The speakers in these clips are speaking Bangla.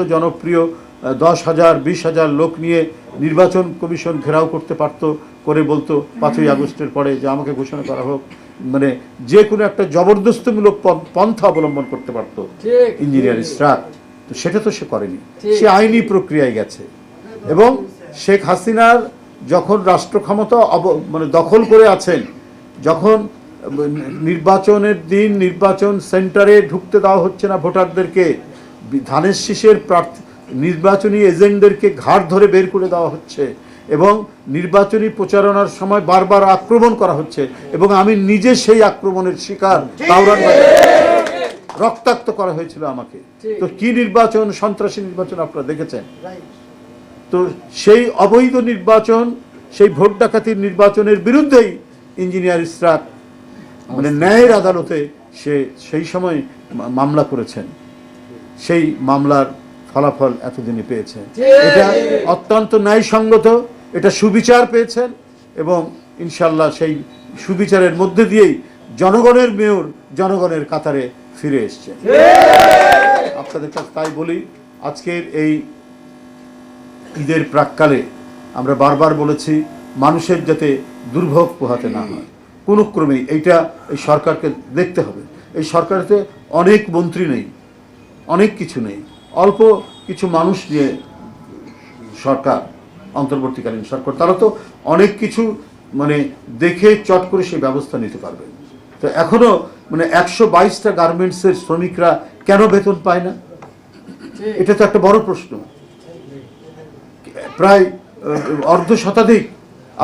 জনপ্রিয় দশ হাজার বিশ হাজার লোক নিয়ে নির্বাচন কমিশন ঘেরাও করতে পারতো করে বলতো পাঁচই আগস্টের পরে যে আমাকে ঘোষণা করা হোক। মানে যে কোনো একটা জবরদস্তিমূলক পন্থা অবলম্বন করতে পারতো ঠিক, ইঞ্জিনিয়ার ঠিক। স্ট্রাক তো সেটা তো সে করেনি। সে আইনি প্রক্রিয়ায় গেছে। এবং শেখ হাসিনার যখন রাষ্ট্র ক্ষমতা অব- মানে দখল করে আছেন যখন নির্বাচনের দিন নির্বাচন সেন্টারে ঢুকতে দেওয়া হচ্ছে না ভোটারদেরকে ধানের শীষের প্রার্থী নির্বাচনী এজেন্টদেরকে ঘাট ধরে বের করে দেওয়া হচ্ছে এবং নির্বাচনী প্রচারণার সময় বারবার আক্রমণ করা হচ্ছে এবং আমি নিজে সেই আক্রমণের শিকার রক্তাক্ত করা হয়েছিল আমাকে। তো কি নির্বাচন সন্ত্রাসী নির্বাচন আপনারা দেখেছেন? তো সেই অবৈধ নির্বাচন সেই ভোট ডাকাতির নির্বাচনের বিরুদ্ধেই ইঞ্জিনিয়ার ইসরাক মানে ন্যায়ের আদালতে সে সেই সময় মামলা করেছেন। সেই মামলার ফলাফল এতদিনে পেয়েছেন। এটা অত্যন্ত ন্যায়সঙ্গত এটা সুবিচার পেয়েছেন এবং ইনশাল্লাহ সেই সুবিচারের মধ্যে দিয়েই জনগণের মেয়র জনগণের কাতারে ফিরে এসছেন। আপনাদের কাছে তাই বলি আজকের এই ঈদের প্রাককালে আমরা বারবার বলেছি মানুষের যাতে দুর্ভোগ পোহাতে না হয়। কোনো ক্রমেই এইটা এই সরকারকে দেখতে হবে। এই সরকারেতে অনেক মন্ত্রী নেই অনেক কিছু নেই। অল্প কিছু মানুষ নিয়ে সরকার, অন্তর্বর্তীকালীন সরকার, তারা তো অনেক কিছু মানে দেখে চট করে সেই ব্যবস্থা নিতে পারবে। তো এখনও মানে একশো বাইশটা গার্মেন্টসের শ্রমিকরা কেন বেতন পায় না? এটা তো একটা বড় প্রশ্ন। প্রায় অর্ধ শতাধিক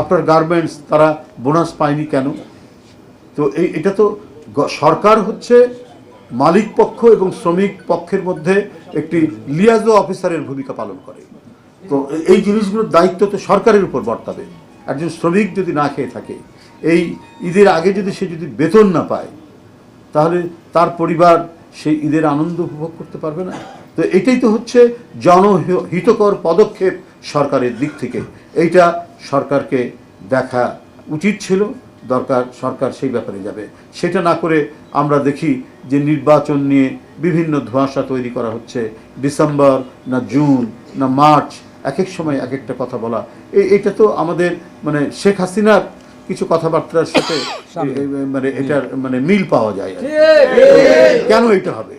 আপনার গার্মেন্টস তারা বোনাস পায়নি কেন? তো এই, এটা তো সরকার হচ্ছে মালিক পক্ষ এবং শ্রমিক পক্ষের মধ্যে একটি লিয়াজো অফিসারের ভূমিকা পালন করে। তো এই জিনিসগুলোর দায়িত্ব তো সরকারের উপর বর্তাবে। একজন শ্রমিক যদি না খেয়ে থাকে, এই ঈদের আগে যদি সে যদি বেতন না পায়, তাহলে তার পরিবার সেই ঈদের আনন্দ উপভোগ করতে পারবে না। তো এটাই তো হচ্ছে জনহিতকর পদক্ষেপ সরকারের দিক থেকে। এইটা সরকারকে দেখা উচিত ছিল, দরকার সরকার সেই ব্যাপারে যাবে। সেটা না করে আমরা দেখি যে নির্বাচন নিয়ে বিভিন্ন ধোঁয়াশা তৈরি করা হচ্ছে ডিসেম্বর না জুন না মার্চ এক এক সময় এক একটা কথা বলা। এটা তো আমাদের মানে শেখ হাসিনার কিছু কথাবার্তার সাথে মানে এটার মানে মিল পাওয়া যায়। কেন এটা হবে?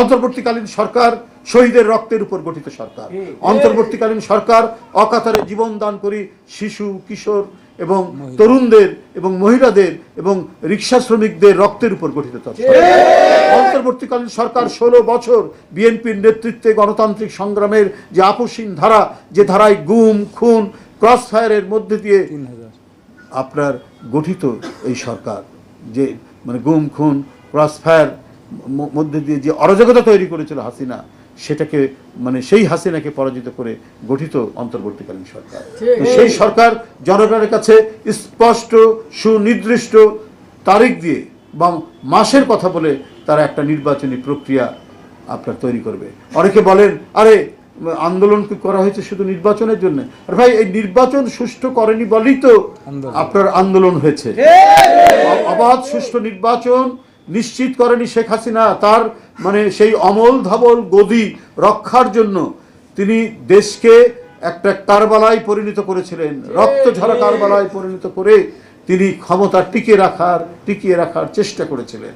অন্তর্বর্তীকালীন সরকার শহীদের রক্তের উপর গঠিত সরকার। অন্তর্বর্তীকালীন সরকার অকাতারে জীবন দান করি শিশু কিশোর এবং তরুণদের এবং মহিলাদের এবং রিক্সা শ্রমিকদের রক্তের উপর গঠিত অন্তর্বর্তীকালীন সরকার ষোলো বছর বিএনপির নেতৃত্বে গণতান্ত্রিক সংগ্রামের যে আপসীন ধারা যে ধারায় গুম খুন ক্রস ফায়ারের মধ্যে দিয়ে আপনার গঠিত এই সরকার যে মানে গুম খুন ক্রস ফায়ার মধ্যে দিয়ে যে অরাজকতা তৈরি করেছিল হাসিনা সেটাকে মানে সেই হাসিনাকে পরাজিত করে গঠিত অন্তর্বর্তীকালীন সরকার। তো সেই সরকার জনগণের কাছে স্পষ্ট সুনির্দিষ্ট তারিখ দিয়ে বা মাসের কথা বলে তারা একটা নির্বাচনী প্রক্রিয়া আপনার তৈরি করবে। অনেকে বলেন আরে আন্দোলন কি করা হয়েছে শুধু নির্বাচনের জন্য? আর ভাই এই নির্বাচন সুষ্ঠু করেনি বলেই তো আপনার আন্দোলন হয়েছে। অবাধ সুষ্ঠু নির্বাচন নিশ্চিত করেনি শেখ হাসিনা। তার মানে সেই অমল ধবল গদি রক্ষার জন্য তিনি দেশকে একটা কারবালায় পরিণত করেছিলেন, রক্ত ঝরা কারবালায় পরিণত করে তিনি ক্ষমতা টিকে রাখার, টিকিয়ে রাখার চেষ্টা করেছিলেন।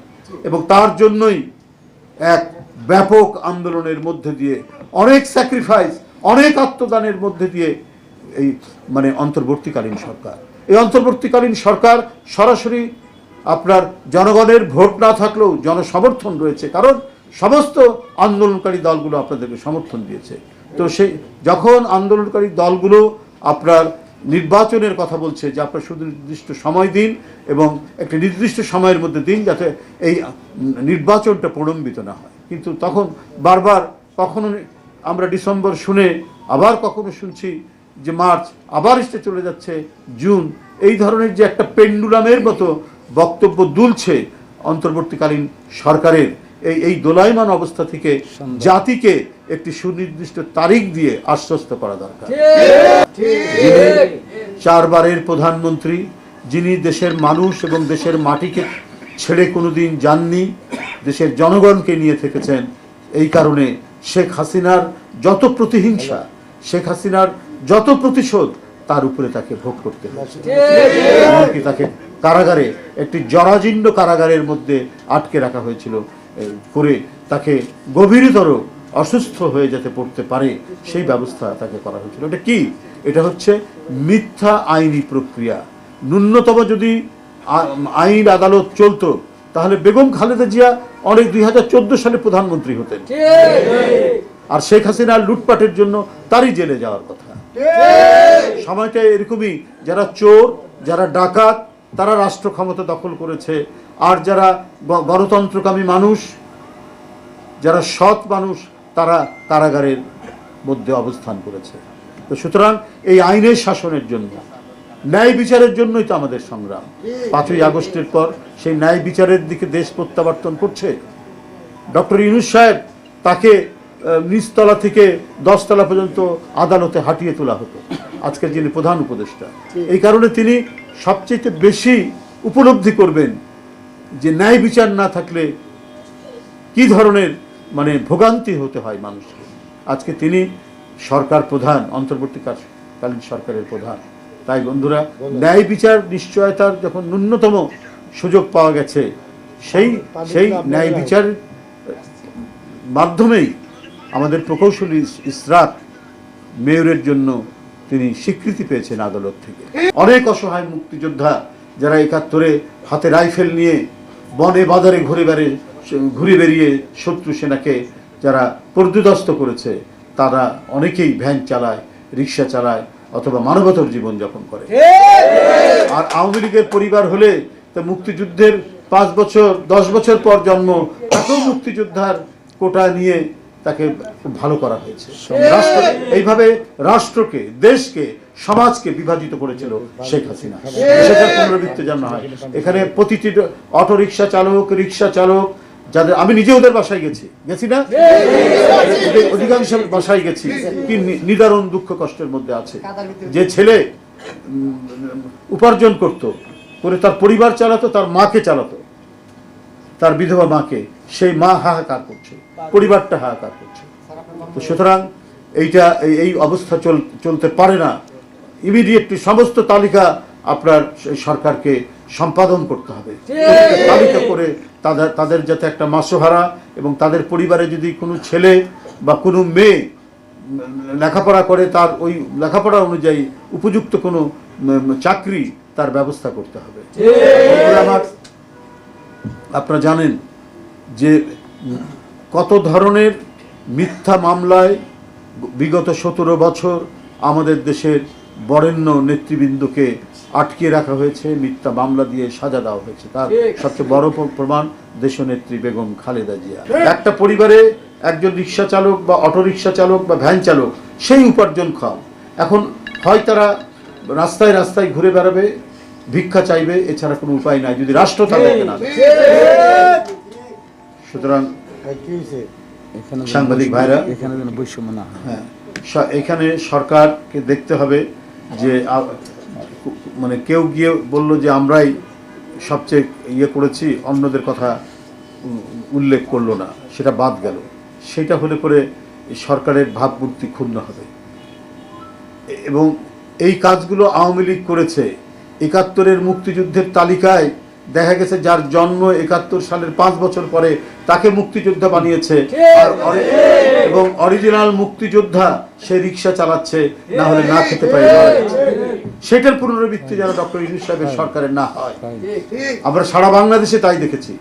এবং তার জন্যই এক ব্যাপক আন্দোলনের মধ্যে দিয়ে, অনেক স্যাক্রিফাইস অনেক আত্মদানের মধ্যে দিয়ে এই মানে অন্তর্বর্তীকালীন সরকার। এই অন্তর্বর্তীকালীন সরকার সরাসরি আপনার জনগণের ভোট না থাকলেও জনসমর্থন রয়েছে। কারণ সমস্ত আন্দোলনকারী দলগুলো আপনাদেরকে সমর্থন দিয়েছে। তো সেই, যখন আন্দোলনকারী দলগুলো আপনার নির্বাচনের কথা বলছে যে আপনার শুধু নির্দিষ্ট সময় দিন এবং একটি নির্দিষ্ট সময়ের মধ্যে দিন যাতে এই নির্বাচনটা প্রলম্বিত না হয়। কিন্তু তখন বারবার কখনো আমরা ডিসেম্বর শুনে আবার কখনো শুনছি যে মার্চ আবার এসে চলে যাচ্ছে, জুন এই ধরনের যে একটা পেন্ডুলামের মতো বক্তব্য দুলছে অন্তর্বর্তীকালীন সরকারের। এই এই দোলায়মান অবস্থা থেকে জাতিকে একটি সুনির্দিষ্ট তারিখ দিয়ে আশ্বস্ত করা দরকার। চারবারের প্রধানমন্ত্রী যিনি দেশের মানুষ এবং দেশের মাটিকে ছেড়ে কোনোদিন যাননি দেশের জনগণকে নিয়ে থেকেছেন এই কারণে শেখ হাসিনার যত প্রতিহিংসা শেখ হাসিনার যত প্রতিশোধ তার উপরে তাকে ভোগ করতে হয়েছে এমনকি তাকে কারাগারে একটি জরাজীর্ণ কারাগারের মধ্যে আটকে রাখা হয়েছিল। করে তাকে গভীরতর অসুস্থ হয়ে যেতে পড়তে পারে সেই ব্যবস্থা তাকে করা হয়েছিল। এটা কি? এটা হচ্ছে মিথ্যা আইনি প্রক্রিয়া। ন্যূনতম যদি আইন আদালত চলতো তাহলে বেগম খালেদা জিয়া অনেক দুই হাজার চোদ্দ সালে প্রধানমন্ত্রী হতেন। আর শেখ হাসিনা লুটপাটের জন্য তারই জেলে যাওয়ার কথা। সময়টা এরকমই যারা চোর যারা ডাকাত তারা রাষ্ট্র ক্ষমতা দখল করেছে আর যারা গণতন্ত্রকামী মানুষ, যারা সৎ মানুষ, তারা কারাগারের মধ্যে অবস্থান করেছে। তো সুতরাং এই আইনের শাসনের জন্য, ন্যায় বিচারের জন্যই তো আমাদের সংগ্রাম। পাঁচই আগস্টের পর সেই ন্যায় বিচারের দিকে দেশ প্রত্যাবর্তন করছে। ডক্টর ইউনুস সাহেব তাকে নিচতলা থেকে দশতলা পর্যন্ত আদালতে হাঁটিয়ে তোলা হতো। আজকের যিনি প্রধান উপদেষ্টা, এই কারণে তিনি সবচেয়ে বেশি উপলব্ধি করবেন যে ন্যায় বিচার না থাকলে কি ধরনের মানে ভোগান্তি হতে হয় মানুষকে আজকে তিনি সরকার প্রধান অন্তর্বর্তীকালীন সরকারের প্রধান। তাই বন্ধুরা ন্যায় বিচার নিশ্চয়তার যখন ন্যূনতম সুযোগ পাওয়া গেছে সেই সেই ন্যায় বিচার মাধ্যমেই আমাদের প্রকৌশলী ইসরাত মেয়রের জন্য তিনি স্বীকৃতি পেয়েছেন আদালত থেকে। অনেক অসহায় মুক্তিযোদ্ধা যারা একাত্তরে হাতে রাইফেল নিয়ে বনে বাজারে ঘুরে বেড়ে ঘুরে বেরিয়ে শত্রু সেনাকে যারা পর্যুদস্ত করেছে তারা অনেকেই ভ্যান চালায় রিক্সা চালায় অথবা মানবতর জীবন যাপন করে। আর আওয়ামী লীগের পরিবার হলে তা মুক্তিযুদ্ধের পাঁচ বছর দশ বছর পর জন্ম তাকেও মুক্তিযোদ্ধার কোটা নিয়ে তাকে ভালো করা হয়েছে। এইভাবে রাষ্ট্রকে দেশকে সমাজকে বিভাজিত করেছিল শেখ হাসিনা। সেটার পুনরাবৃত্তি যেন হয়। এখানে প্রতিটি অটো রিক্সা চালক রিক্সা চালক যাদের আমি নিজে ওদের বাসায় গেছি। গেছি না? অধিকাংশ বাসায় গেছি। কি নিদারুণ দুঃখ কষ্টের মধ্যে আছে। যে ছেলে উপার্জন করত করে তার পরিবার চালাতো তার মাকে চালাতো। তার বিধবা মাকে। সেই মা হাহাকার করছে। পরিবারটা হাহাকার করছে। তো সুতরাং এইটা এই- এই অবস্থা চল চলতে পারে না। ইমিডিয়েটলি সমস্ত তালিকা আপনার সরকারকে সম্পাদন করতে হবে। তালিকা করে তাদের তাদের যাতে একটা মাসোহারা এবং তাদের পরিবারে যদি কোনো ছেলে বা কোনো মেয়ে লেখাপড়া করে তার ওই লেখাপড়া অনুযায়ী উপযুক্ত কোনো চাকরি তার ব্যবস্থা করতে হবে। আমার আপনারা জানেন যে কত ধরনের মিথ্যা মামলায় বিগত সতেরো বছর আমাদের দেশের বরেণ্য নেতৃবৃন্দকে আটকে রাখা হয়েছে মিথ্যা মামলা দিয়ে সাজা দেওয়া হয়েছে। তার সবচেয়ে বড় প্রমাণ দেশনেত্রী বেগম খালেদা জিয়া। একটা পরিবারে একজন রিক্সা চালক বা অটো রিক্সা চালক বা ভ্যান চালক সেই উপার্জন খাও। এখন হয় তারা রাস্তায় রাস্তায় ঘুরে বেড়াবে ভিক্ষা চাইবে এছাড়া কোনো উপায় নাই। যদি রাষ্ট্র তাদেরকে না সুতরাং সাংবাদিক ভাইরা। এখানে বৈষম্য না হ্যাঁ। এখানে সরকারকে দেখতে হবে যে মানে কেউ গিয়ে বলল যে আমরাই সবচেয়ে ইয়ে করেছি, অন্যদের কথা উল্লেখ করল না, সেটা বাদ গেল। সেটা হলে পরে সরকারের ভাবমূর্তি ক্ষুণ্ণ হবে। এবং এই কাজগুলো আওয়ামী লীগ করেছে। একাত্তরের মুক্তিযুদ্ধের তালিকায় দেখা গেছে যার জন্ম একাত্তর সালের পাঁচ বছর পরে তাকে মুক্তিযোদ্ধা বানিয়েছে। এবং অরিজিনাল মুক্তিযোদ্ধা সে রিক্সা চালাচ্ছে না হলে না খেতে পারে। সেটার পুনরাবৃত্তি যেন ডক্টর ইউনুস সাহেবের সরকারের না হয়। আমরা সারা বাংলাদেশে তাই দেখেছি।